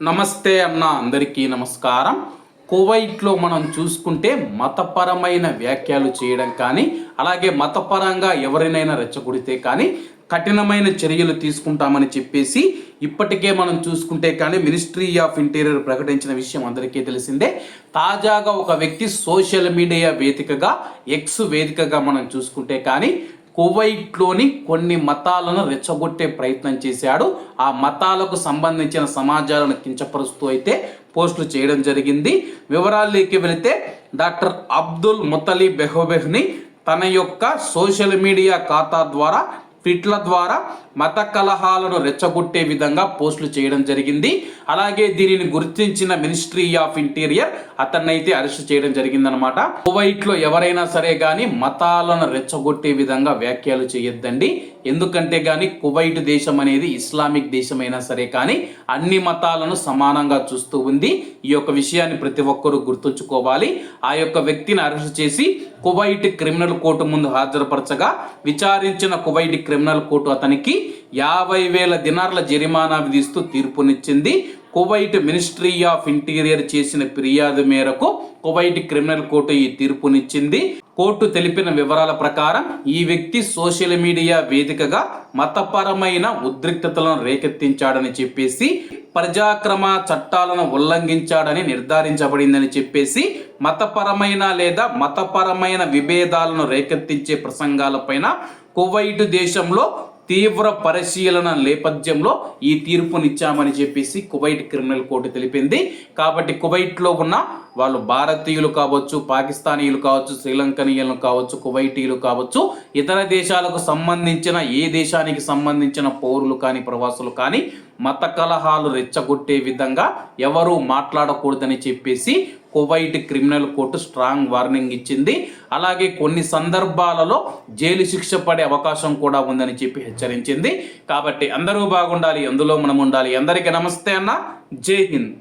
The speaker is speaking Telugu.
నమస్తే అన్న అందరికీ నమస్కారం. కువైట్లో మనం చూసుకుంటే మతపరమైన వ్యాఖ్యలు చేయడం కానీ అలాగే మతపరంగా ఎవరినైనా రెచ్చగొడితే కానీ కఠినమైన చర్యలు తీసుకుంటామని చెప్పేసి ఇప్పటికే మనం చూసుకుంటే కానీ మినిస్ట్రీ ఆఫ్ ఇంటీరియర్ ప్రకటించిన విషయం అందరికీ తెలిసిందే. తాజాగా ఒక వ్యక్తి సోషల్ మీడియా వేదికగా ఎక్స్ వేదికగా మనం చూసుకుంటే కానీ కువైట్లోని కొన్ని మతాలను రెచ్చగొట్టే ప్రయత్నం చేశాడు. ఆ మతాలకు సంబంధించిన సమాజాలను కించపరుస్తూ అయితే పోస్టులు చేయడం జరిగింది. వివరాల్లోకి వెళితే డాక్టర్ అబ్దుల్ ముతలీ బెహోబెహ్ని తన యొక్క సోషల్ మీడియా ఖాతా ద్వారా ట్వీట్ల ద్వారా మత కలహాలను రెచ్చగొట్టే విధంగా పోస్టులు చేయడం జరిగింది. అలాగే దీనిని గుర్తించిన మినిస్ట్రీ ఆఫ్ ఇంటీరియర్ అతన్నైతే అరెస్ట్ చేయడం జరిగిందనమాట కువైట్లో ఎవరైనా సరే కానీ మతాలను రెచ్చగొట్టే విధంగా వ్యాఖ్యలు చేయొద్దండి. ఎందుకంటే కానీ కువైట్ దేశం అనేది ఇస్లామిక్ దేశమైనా సరే కానీ అన్ని మతాలను సమానంగా చూస్తూ ఉంది. ఈ యొక్క విషయాన్ని ప్రతి ఒక్కరూ గుర్తుంచుకోవాలి. ఆ యొక్క వ్యక్తిని అరెస్ట్ చేసి కువైట్ క్రిమినల్ కోర్టు ముందు హాజరుపరచగా విచారించిన కువైట్ క్రిమినల్ కోర్టు అతనికి యాభై వేల దినార్ల జరిమానా విధిస్తూ తీర్పునిచ్చింది. కువైట్ మినిస్ట్రీ ఆఫ్ ఇంటీరియర్ చేసిన ఫిర్యాదు మేరకు కువైట్ క్రిమినల్ కోర్టు ఈ తీర్పునిచ్చింది. కోర్టు తెలిపిన వివరాల ప్రకారం ఈ వ్యక్తి సోషల్ మీడియా వేదికగా మతపరమైన ఉద్రిక్తతలను రేకెత్తించాడని చెప్పేసి ప్రజాక్రమ చట్టాలను ఉల్లంఘించాడని నిర్ధారించబడిందని చెప్పేసి మతపరమైన లేదా మతపరమైన విభేదాలను రేకెత్తించే ప్రసంగాలపైన కువైట్ దేశంలో తీవ్ర పరిశీలన నేపథ్యంలో ఈ తీర్పునిచ్చామని చెప్పేసి కువైట్ క్రిమినల్ కోర్టు తెలిపింది. కాబట్టి కువైట్లో ఉన్న వాళ్ళు భారతీయులు కావచ్చు పాకిస్తానీయులు కావచ్చు శ్రీలంకనీయులు కావచ్చు కువైటీయులు కావచ్చు ఇతర దేశాలకు సంబంధించిన ఏ దేశానికి సంబంధించిన పౌరులు కానీ ప్రవాసులు కానీ మత కలహాలు రెచ్చగొట్టే విధంగా ఎవరూ మాట్లాడకూడదని చెప్పేసి Kuwait criminal court strong warning ఇచ్చింది. అలాగే కొన్ని సందర్భాలలో జైలు శిక్ష పడే అవకాశం కూడా ఉందని చెప్పి హెచ్చరించింది. కాబట్టి అందరూ బాగుండాలి అందులో మనం ఉండాలి. అందరికీ నమస్తే అన్న. జై హింద్.